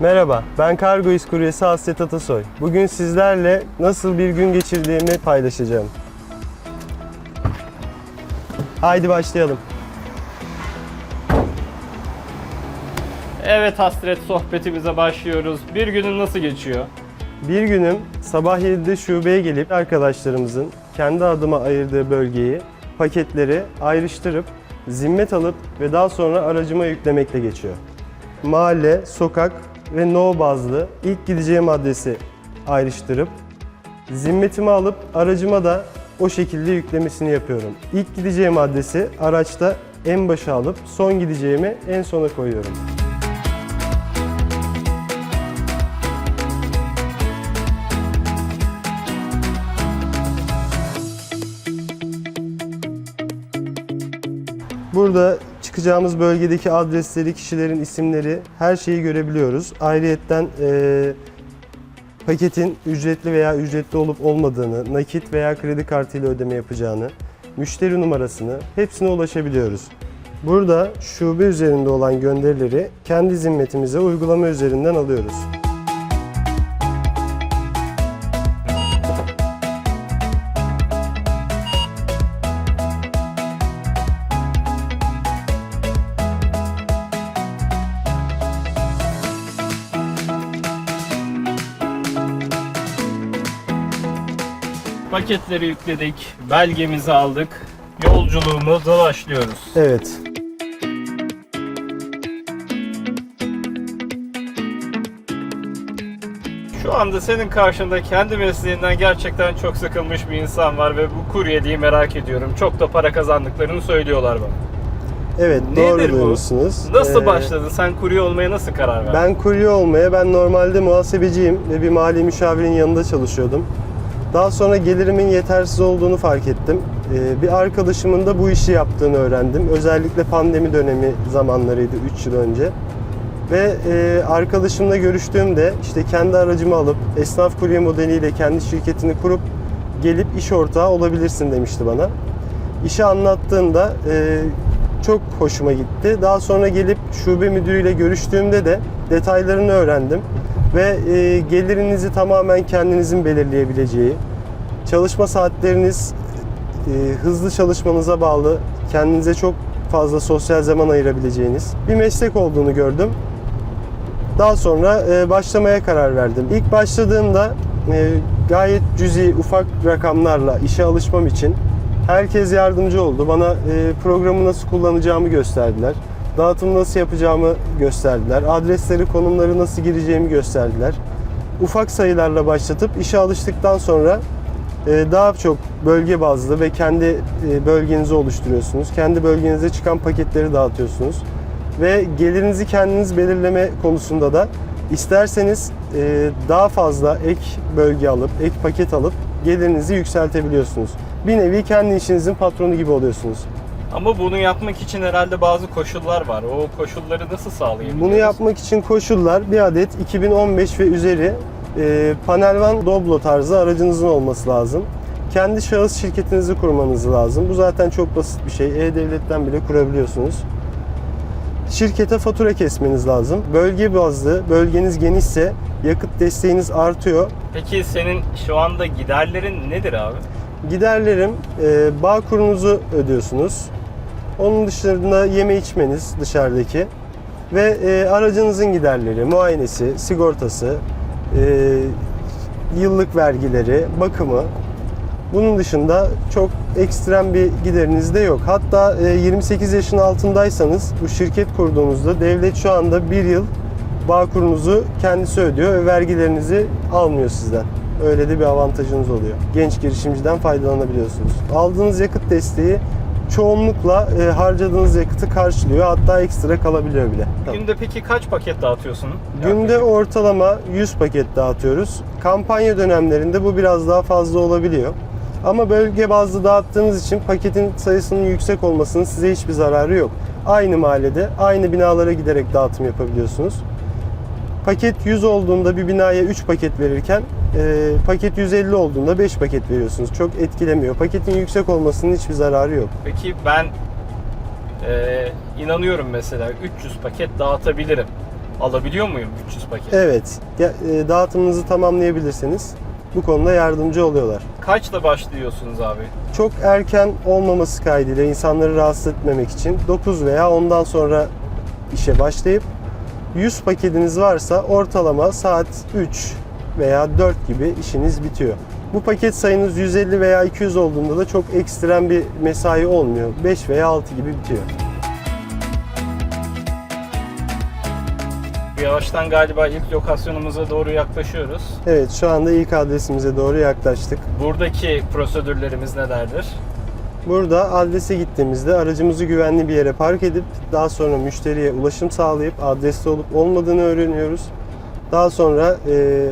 Merhaba, ben Kargo İş Kuryesi Hasret Atasoy. Bugün sizlerle nasıl bir gün geçirdiğimi paylaşacağım. Haydi başlayalım. Evet Hasret sohbetimize başlıyoruz. Bir günün nasıl geçiyor? Bir günüm sabah 7'de şubeye gelip arkadaşlarımızın kendi adıma ayırdığı bölgeyi, paketleri ayrıştırıp zimmet alıp ve daha sonra aracıma yüklemekle geçiyor. Mahalle, sokak ve no bazlı ilk gideceğim adresi ayrıştırıp zimmetimi alıp aracıma da o şekilde yüklemesini yapıyorum. İlk gideceğim adresi araçta en başa alıp son gideceğimi en sona koyuyorum. Burada çıkacağımız bölgedeki adresleri, kişilerin isimleri, her şeyi görebiliyoruz. Ayrıyetten eee, paketin ücretli veya ücretli olup olmadığını, nakit veya kredi kartıyla ödeme yapacağını, müşteri numarasını hepsine ulaşabiliyoruz. Burada şube üzerinde olan gönderileri kendi zimmetimize uygulama üzerinden alıyoruz. Paketleri yükledik, belgemizi aldık. Yolculuğumuza başlıyoruz. Evet. Şu anda senin karşında kendi mesleğinden gerçekten çok sıkılmış bir insan var ve bu kuryeliği merak ediyorum. Çok da para kazandıklarını söylüyorlar bana. Evet, Nedir doğru bu? Nasıl Ee, başladın? Sen kurye olmaya nasıl karar verdin? Ben kurye olmaya, ben normalde muhasebeciyim ve bir mali müşavirin yanında çalışıyordum. Daha sonra gelirimin yetersiz olduğunu fark ettim. Ee, Bir arkadaşımın da bu işi yaptığını öğrendim. Özellikle pandemi dönemi zamanlarıydı 3 yıl önce. Ve e, arkadaşımla görüştüğümde işte kendi aracımı alıp esnaf kurye modeliyle kendi şirketini kurup gelip iş ortağı olabilirsin demişti bana. İşi anlattığında e, çok hoşuma gitti. Daha sonra gelip şube müdürüyle görüştüğümde de detaylarını öğrendim. Ve e, gelirinizi tamamen kendinizin belirleyebileceği, çalışma saatleriniz e, hızlı çalışmanıza bağlı, kendinize çok fazla sosyal zaman ayırabileceğiniz bir meslek olduğunu gördüm. Daha sonra e, başlamaya karar verdim. İlk başladığımda e, gayet cüzi, ufak rakamlarla işe alışmam için herkes yardımcı oldu. Bana e, programı nasıl kullanacağımı gösterdiler. Dağıtımı nasıl yapacağımı gösterdiler. Adresleri, konumları nasıl gireceğimi gösterdiler. Ufak sayılarla başlatıp işe alıştıktan sonra e, daha çok bölge bazlı ve kendi e, bölgenizi oluşturuyorsunuz. Kendi bölgenize çıkan paketleri dağıtıyorsunuz. Ve gelirinizi kendiniz belirleme konusunda da isterseniz e, daha fazla ek bölge alıp, ek paket alıp gelirinizi yükseltebiliyorsunuz. Bir nevi kendi işinizin patronu gibi oluyorsunuz. Ama bunu yapmak için herhalde bazı koşullar var. O koşulları nasıl sağlayabiliriz? Bunu yapmak için koşullar bir adet 2015 ve üzeri e, panel van Doblo tarzı aracınızın olması lazım. Kendi şahıs şirketinizi kurmanız lazım. Bu zaten çok basit bir şey. E-Devlet'ten bile kurabiliyorsunuz. Şirkete fatura kesmeniz lazım. Bölge bazlı, bölgeniz genişse yakıt desteğiniz artıyor. Peki senin şu anda giderlerin nedir abi? Giderlerim, e, bağ kurunuzu ödüyorsunuz. Onun dışında yeme içmeniz dışarıdaki ve e, aracınızın giderleri, muayenesi, sigortası, e, yıllık vergileri, bakımı. Bunun dışında çok ekstrem bir gideriniz de yok. Hatta e, 28 yaşın altındaysanız bu şirket kurduğunuzda devlet şu anda bir yıl bağ kurunuzu kendisi ödüyor ve vergilerinizi almıyor sizden. Öyle de bir avantajınız oluyor. Genç girişimciden faydalanabiliyorsunuz. Aldığınız yakıt desteği çoğunlukla e, harcadığınız yakıtı karşılıyor. Hatta ekstra kalabiliyor bile. Günde peki kaç paket dağıtıyorsun? Günde Yaklaşık. ortalama 100 paket dağıtıyoruz. Kampanya dönemlerinde bu biraz daha fazla olabiliyor. Ama bölge bazlı dağıttığınız için paketin sayısının yüksek olmasının size hiçbir zararı yok. Aynı mahallede, aynı binalara giderek dağıtım yapabiliyorsunuz. Paket 100 olduğunda bir binaya 3 paket verirken e, paket 150 olduğunda 5 paket veriyorsunuz. Çok etkilemiyor. Paketin yüksek olmasının hiçbir zararı yok. Peki ben e, inanıyorum mesela 300 paket dağıtabilirim. alabiliyor muyum 300 paket? Evet, ge- e, dağıtımınızı tamamlayabilirseniz bu konuda yardımcı oluyorlar. Kaçla başlıyorsunuz abi? Çok erken olmaması kaydıyla insanları rahatsız etmemek için 9 veya ondan sonra işe başlayıp 100 paketiniz varsa ortalama saat 3 veya 4 gibi işiniz bitiyor. Bu paket sayınız 150 veya 200 olduğunda da çok ekstrem bir mesai olmuyor. 5 veya 6 gibi bitiyor. Yavaştan galiba ilk lokasyonumuza doğru yaklaşıyoruz. Evet şu anda ilk adresimize doğru yaklaştık. Buradaki prosedürlerimiz nelerdir? Burada adrese gittiğimizde aracımızı güvenli bir yere park edip daha sonra müşteriye ulaşım sağlayıp adreste olup olmadığını öğreniyoruz. Daha sonra e,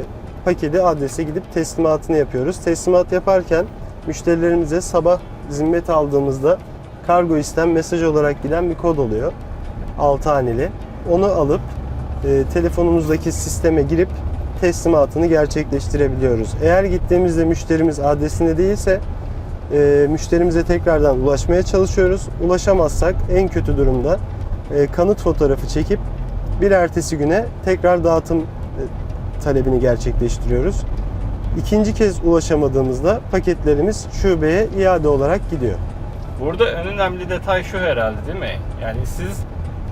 paketi adrese gidip teslimatını yapıyoruz. Teslimat yaparken müşterilerimize sabah zimmet aldığımızda kargo isten mesaj olarak giden bir kod oluyor. 6 haneli. Onu alıp e, telefonumuzdaki sisteme girip teslimatını gerçekleştirebiliyoruz. Eğer gittiğimizde müşterimiz adresinde değilse e, müşterimize tekrardan ulaşmaya çalışıyoruz. Ulaşamazsak en kötü durumda e, kanıt fotoğrafı çekip bir ertesi güne tekrar dağıtım e, talebini gerçekleştiriyoruz. İkinci kez ulaşamadığımızda paketlerimiz şubeye iade olarak gidiyor. Burada en önemli detay şu herhalde değil mi? Yani siz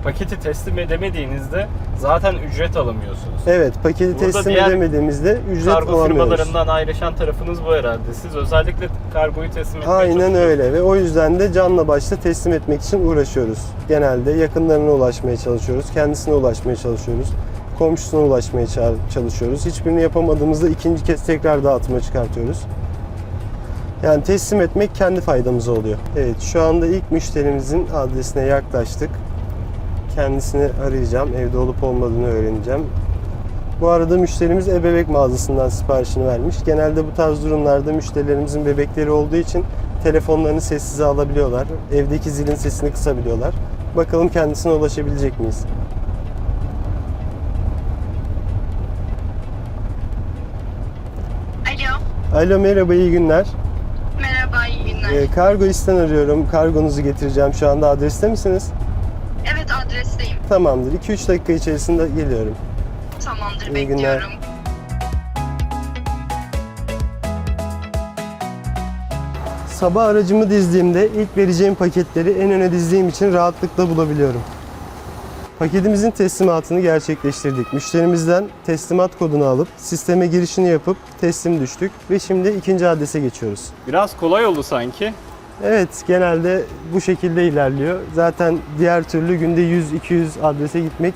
paketi teslim edemediğinizde zaten ücret alamıyorsunuz. Evet, paketi Burada teslim edemediğimizde ücret Kargo alamıyoruz. firmalarından ayrışan tarafınız bu herhalde. Siz özellikle kargoyu teslim etmeye Aynen öyle ve o yüzden de canla başla teslim etmek için uğraşıyoruz. Genelde yakınlarına ulaşmaya çalışıyoruz, kendisine ulaşmaya çalışıyoruz, komşusuna ulaşmaya ça- çalışıyoruz. Hiçbirini yapamadığımızda ikinci kez tekrar dağıtıma çıkartıyoruz. Yani teslim etmek kendi faydamıza oluyor. Evet şu anda ilk müşterimizin adresine yaklaştık. Kendisini arayacağım, evde olup olmadığını öğreneceğim. Bu arada müşterimiz ebebek mağazasından siparişini vermiş. Genelde bu tarz durumlarda müşterilerimizin bebekleri olduğu için telefonlarını sessize alabiliyorlar. Evdeki zilin sesini kısabiliyorlar. Bakalım kendisine ulaşabilecek miyiz? Alo. Merhaba iyi günler. Merhaba, iyi günler. Ee, kargo isten arıyorum. Kargonuzu getireceğim. Şu anda adreste misiniz? Evet, adresteyim. Tamamdır. 2-3 dakika içerisinde geliyorum. Tamamdır, İyi günler. bekliyorum. Sabah aracımı dizdiğimde ilk vereceğim paketleri en öne dizdiğim için rahatlıkla bulabiliyorum. Paketimizin teslimatını gerçekleştirdik. Müşterimizden teslimat kodunu alıp sisteme girişini yapıp teslim düştük ve şimdi ikinci adrese geçiyoruz. Biraz kolay oldu sanki. Evet, genelde bu şekilde ilerliyor. Zaten diğer türlü günde 100-200 adrese gitmek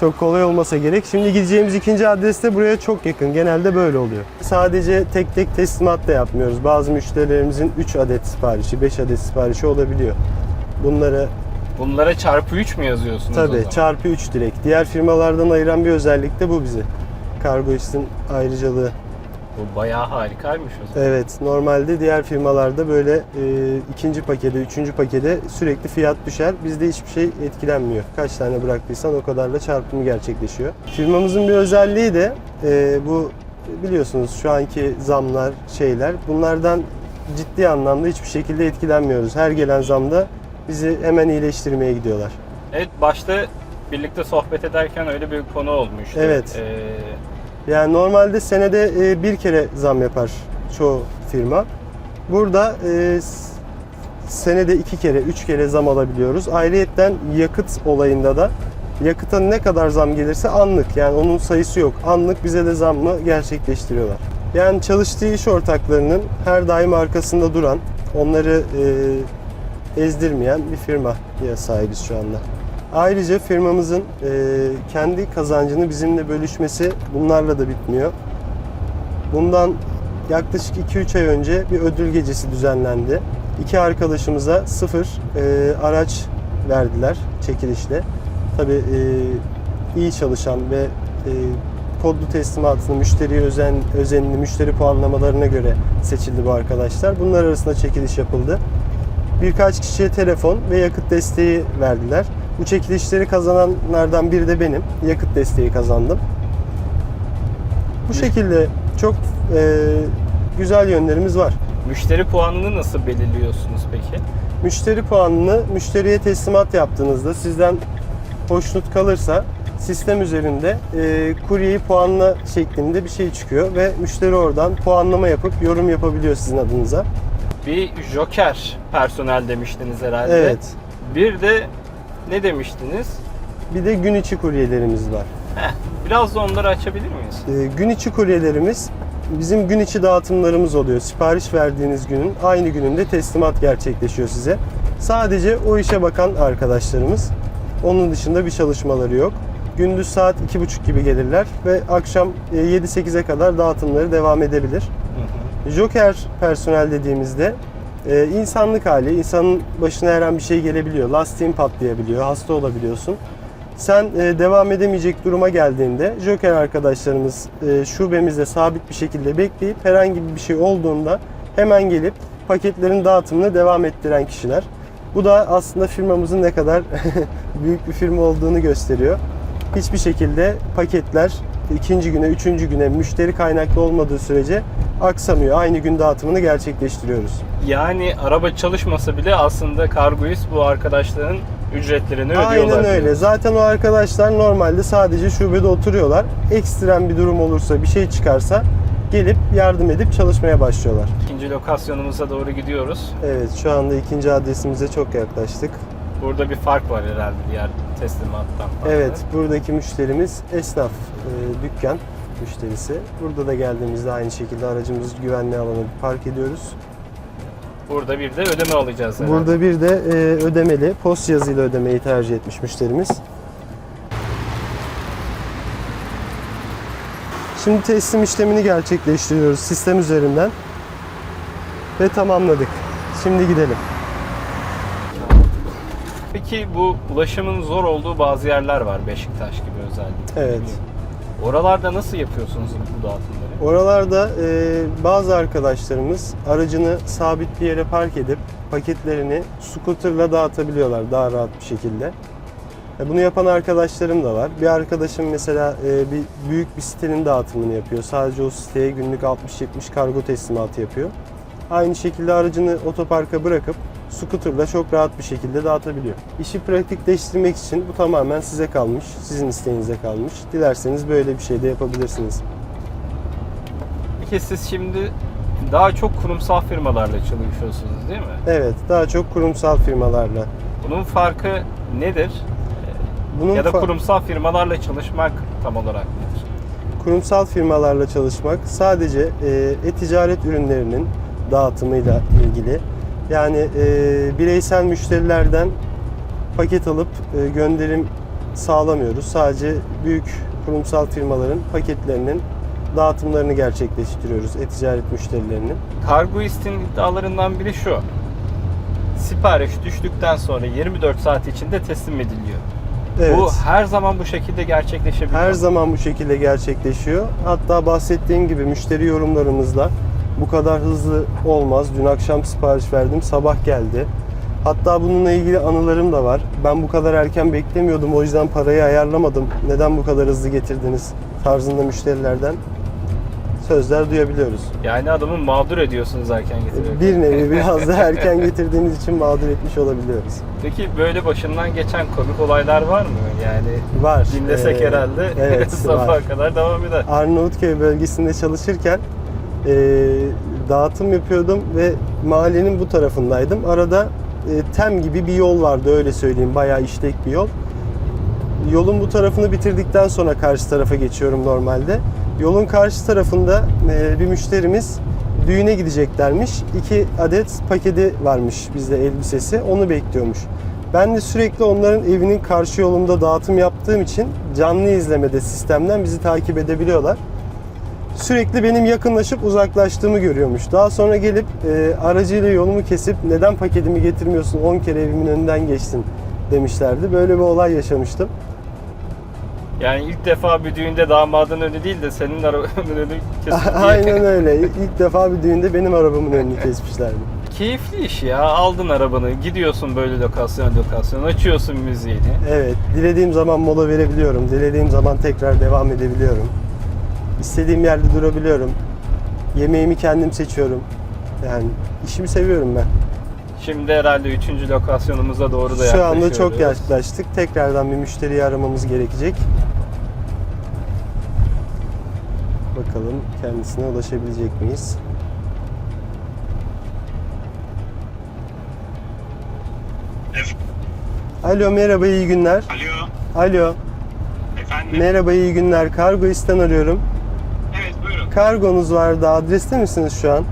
çok kolay olmasa gerek. Şimdi gideceğimiz ikinci adres de buraya çok yakın. Genelde böyle oluyor. Sadece tek tek teslimat da yapmıyoruz. Bazı müşterilerimizin 3 adet siparişi, 5 adet siparişi olabiliyor. Bunları Bunlara çarpı 3 mü yazıyorsunuz o tabii zaman? çarpı 3 direkt. Diğer firmalardan ayıran bir özellik de bu bizi. Kargoist'in ayrıcalığı. Bu bayağı harikaymış o zaman. Evet, normalde diğer firmalarda böyle e, ikinci pakete, üçüncü pakete sürekli fiyat düşer. Bizde hiçbir şey etkilenmiyor. Kaç tane bıraktıysan o kadarla çarpımı gerçekleşiyor. Firmamızın bir özelliği de e, bu biliyorsunuz şu anki zamlar, şeyler. Bunlardan ciddi anlamda hiçbir şekilde etkilenmiyoruz. Her gelen zamda bizi hemen iyileştirmeye gidiyorlar. Evet başta birlikte sohbet ederken öyle bir konu olmuştu. Evet. Ee, Yani normalde senede e, bir kere zam yapar çoğu firma. Burada e, senede iki kere, üç kere zam alabiliyoruz. Ayrıyetten yakıt olayında da yakıta ne kadar zam gelirse anlık yani onun sayısı yok. Anlık bize de zammı gerçekleştiriyorlar. Yani çalıştığı iş ortaklarının her daim arkasında duran, onları e, ezdirmeyen bir firmaya sahibiz şu anda. Ayrıca firmamızın e, kendi kazancını bizimle bölüşmesi bunlarla da bitmiyor. Bundan yaklaşık 2-3 ay önce bir ödül gecesi düzenlendi. İki arkadaşımıza sıfır e, araç verdiler çekilişle. Tabii e, iyi çalışan ve e, kodlu teslimatını müşteriye özen, özenli müşteri puanlamalarına göre seçildi bu arkadaşlar. Bunlar arasında çekiliş yapıldı. Birkaç kişiye telefon ve yakıt desteği verdiler. Bu çekilişleri kazananlardan biri de benim. Yakıt desteği kazandım. Bu şekilde çok e, güzel yönlerimiz var. müşteri puanını nasıl belirliyorsunuz peki? Müşteri puanını müşteriye teslimat yaptığınızda sizden hoşnut kalırsa sistem üzerinde e, kuryeyi puanla şeklinde bir şey çıkıyor ve müşteri oradan puanlama yapıp yorum yapabiliyor sizin adınıza. Bir joker personel demiştiniz herhalde. Evet. Bir de ne demiştiniz? Bir de gün içi kuryelerimiz var. Heh, biraz da onları açabilir miyiz? E, gün içi kuryelerimiz bizim gün içi dağıtımlarımız oluyor. Sipariş verdiğiniz günün aynı gününde teslimat gerçekleşiyor size. Sadece o işe bakan arkadaşlarımız. Onun dışında bir çalışmaları yok. Gündüz saat 2.30 gibi gelirler ve akşam e, 7-8'e kadar dağıtımları devam edebilir. Joker personel dediğimizde e, insanlık hali, insanın başına her an bir şey gelebiliyor. Lastiğin patlayabiliyor, hasta olabiliyorsun. Sen e, devam edemeyecek duruma geldiğinde Joker arkadaşlarımız e, şubemizde sabit bir şekilde bekleyip herhangi bir şey olduğunda hemen gelip paketlerin dağıtımını devam ettiren kişiler. Bu da aslında firmamızın ne kadar büyük bir firma olduğunu gösteriyor. Hiçbir şekilde paketler ikinci güne, üçüncü güne müşteri kaynaklı olmadığı sürece aksamıyor. Aynı gün dağıtımını gerçekleştiriyoruz. Yani araba çalışmasa bile aslında kargoist bu arkadaşların ücretlerini ödüyorlar. Aynen öyle. Zaten o arkadaşlar normalde sadece şubede oturuyorlar. Ekstrem bir durum olursa, bir şey çıkarsa gelip yardım edip çalışmaya başlıyorlar. İkinci lokasyonumuza doğru gidiyoruz. Evet, şu anda ikinci adresimize çok yaklaştık. Burada bir fark var herhalde diğer teslimattan. farklı. Evet, buradaki müşterimiz esnaf e, dükkan müşterisi. Burada da geldiğimizde aynı şekilde aracımızı güvenli alana park ediyoruz. Burada bir de ödeme alacağız herhalde. Burada bir de e, ödemeli, post yazıyla ödemeyi tercih etmiş müşterimiz. Şimdi teslim işlemini gerçekleştiriyoruz sistem üzerinden. Ve tamamladık. Şimdi gidelim. Peki bu ulaşımın zor olduğu bazı yerler var Beşiktaş gibi özellikle. Evet. Oralarda nasıl yapıyorsunuz bu dağıtımları? Oralarda e, bazı arkadaşlarımız aracını sabit bir yere park edip paketlerini scooterla dağıtabiliyorlar daha rahat bir şekilde. E, Bunu yapan arkadaşlarım da var. Bir arkadaşım mesela e, bir büyük bir sitenin dağıtımını yapıyor. Sadece o siteye günlük 60-70 kargo teslimatı yapıyor. Aynı şekilde aracını otoparka bırakıp scooterla çok rahat bir şekilde dağıtabiliyor. İşi pratikleştirmek için bu tamamen size kalmış, sizin isteğinize kalmış. Dilerseniz böyle bir şey de yapabilirsiniz. Peki siz şimdi daha çok kurumsal firmalarla çalışıyorsunuz değil mi? Evet, daha çok kurumsal firmalarla. Bunun farkı nedir? Bunun ya da kurumsal firmalarla çalışmak tam olarak nedir? kurumsal firmalarla çalışmak sadece e, e-ticaret ürünlerinin dağıtımıyla ilgili. Yani e, bireysel müşterilerden paket alıp e, gönderim sağlamıyoruz. Sadece büyük kurumsal firmaların paketlerinin dağıtımlarını gerçekleştiriyoruz e-ticaret müşterilerinin. Kargoist'in iddialarından biri şu. Sipariş düştükten sonra 24 saat içinde teslim ediliyor. Evet. Bu her zaman bu şekilde gerçekleşebiliyor. Her zaman bu şekilde gerçekleşiyor. Hatta bahsettiğim gibi müşteri yorumlarımızda bu kadar hızlı olmaz. Dün akşam sipariş verdim, sabah geldi. Hatta bununla ilgili anılarım da var. Ben bu kadar erken beklemiyordum, o yüzden parayı ayarlamadım. Neden bu kadar hızlı getirdiniz tarzında müşterilerden sözler duyabiliyoruz. Yani adamı mağdur ediyorsunuz erken getirerek. Bir nevi biraz daha erken getirdiğimiz için mağdur etmiş olabiliyoruz. Peki böyle başından geçen komik olaylar var mı? Yani Var. dinlesek Ee, herhalde evet, sabaha kadar devam eder. Arnavutköy bölgesinde çalışırken dağıtım yapıyordum ve mahallenin bu tarafındaydım. Arada e, tem gibi bir yol vardı öyle söyleyeyim. Bayağı işlek bir yol. Yolun bu tarafını bitirdikten sonra karşı tarafa geçiyorum normalde. Yolun karşı tarafında e, bir müşterimiz düğüne gideceklermiş. İki adet paketi varmış bizde elbisesi. Onu bekliyormuş. Ben de sürekli onların evinin karşı yolunda dağıtım yaptığım için canlı izlemede sistemden bizi takip edebiliyorlar. Sürekli benim yakınlaşıp uzaklaştığımı görüyormuş. Daha sonra gelip e, aracıyla yolumu kesip neden paketimi getirmiyorsun 10 kere evimin önünden geçtin demişlerdi. Böyle bir olay yaşamıştım. Yani ilk defa bir düğünde damadın önü değil de senin arabanın önü kesildi. Aynen öyle. İlk defa bir düğünde benim arabamın önünü kesmişlerdi. Keyifli iş ya. Aldın arabanı, gidiyorsun böyle lokasyon lokasyon, açıyorsun müziğini. Evet, dilediğim zaman mola verebiliyorum. Dilediğim zaman tekrar devam edebiliyorum. İstediğim yerde durabiliyorum. Yemeğimi kendim seçiyorum. Yani işimi seviyorum ben. Şimdi herhalde 3. lokasyonumuza doğru da Şu anda çok yaklaştık. Tekrardan bir müşteriyi aramamız gerekecek. Bakalım kendisine ulaşabilecek miyiz? Alo merhaba iyi günler. Alo, Alo efendim. merhaba iyi günler. Kargo isten arıyorum. Kargonuz vardı. Adreste misiniz şu an?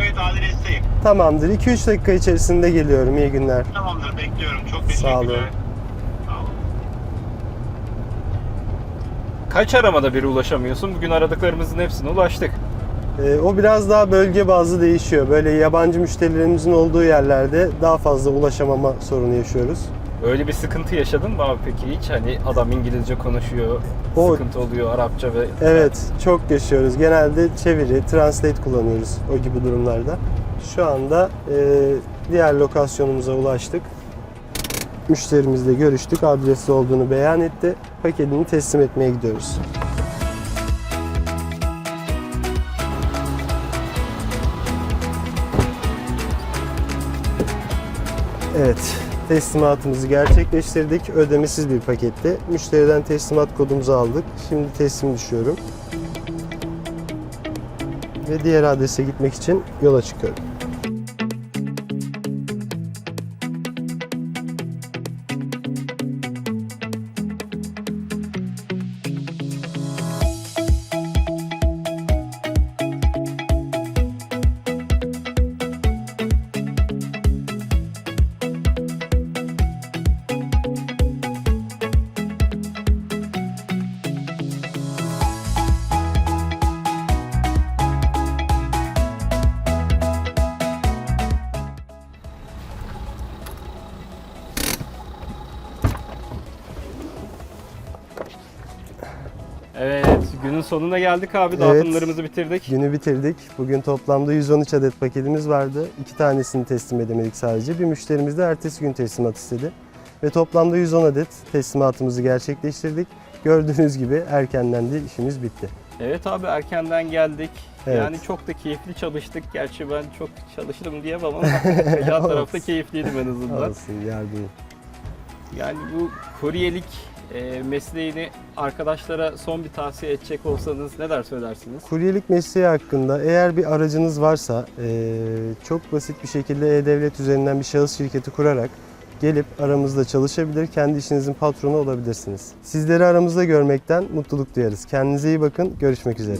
Evet, adresteyim. Tamamdır. 2-3 dakika içerisinde geliyorum. İyi günler. Tamamdır, bekliyorum. Çok teşekkürler. Sağ olun. Sağ olun. Kaç aramada bir ulaşamıyorsun? Bugün aradıklarımızın hepsine ulaştık. Ee, o biraz daha bölge bazlı değişiyor. Böyle yabancı müşterilerimizin olduğu yerlerde daha fazla ulaşamama sorunu yaşıyoruz. Öyle bir sıkıntı yaşadın mı abi peki hiç? Hani adam İngilizce konuşuyor, O- sıkıntı oluyor Arapça ve... Evet, çok yaşıyoruz. Genelde çeviri, translate kullanıyoruz o gibi durumlarda. Şu anda e, diğer lokasyonumuza ulaştık. Müşterimizle görüştük, adresi olduğunu beyan etti. Paketini teslim etmeye gidiyoruz. Evet, teslimatımızı gerçekleştirdik. Ödemesiz bir paketti. Müşteriden teslimat kodumuzu aldık. Şimdi teslim düşüyorum. Ve diğer adrese gitmek için yola çıkıyorum. Sonuna geldik abi. Evet. Dağıtımlarımızı bitirdik. Günü bitirdik. Bugün toplamda 113 adet paketimiz vardı. İki tanesini teslim edemedik sadece. Bir müşterimiz de ertesi gün teslimat istedi. Ve toplamda 110 adet teslimatımızı gerçekleştirdik. Gördüğünüüz gibi erkenden de işimiz bitti. Evet abi erkenden geldik. Evet. Yani çok da keyifli çalıştık. Gerçi ben çok çalıştım diyemem ama yan tarafta keyifliydim en azından. Olsun yardım. Yani bu kuryelik e, mesleğini arkadaşlara son bir tavsiye edecek olsanız neler söylersiniz? Kuryelik mesleği hakkında eğer bir aracınız varsa eee, çok basit bir şekilde E-Devlet üzerinden bir şahıs şirketi kurarak gelip aramızda çalışabilir, kendi işinizin patronu olabilirsiniz. Sizleri aramızda görmekten mutluluk duyarız. Kendinize iyi bakın, görüşmek üzere.